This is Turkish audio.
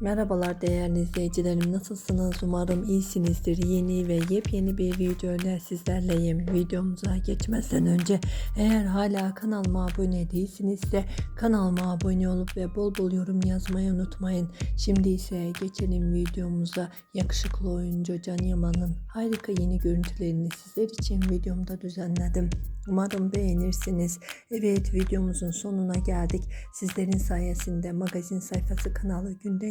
Merhabalar değerli izleyicilerim. Nasılsınız? Umarım iyisinizdir. Yeni ve yepyeni bir video ile sizlerleyim. Videomuza geçmeden önce eğer hala kanalıma abone değilsinizse kanalıma abone olup ve bol bol yorum yazmayı unutmayın. Şimdi ise geçelim videomuza. Yakışıklı oyuncu Can Yaman'ın harika yeni görüntülerini sizler için videomda düzenledim. Umarım beğenirsiniz. Evet videomuzun sonuna geldik. Sizlerin sayesinde magazin sayfası kanalı günden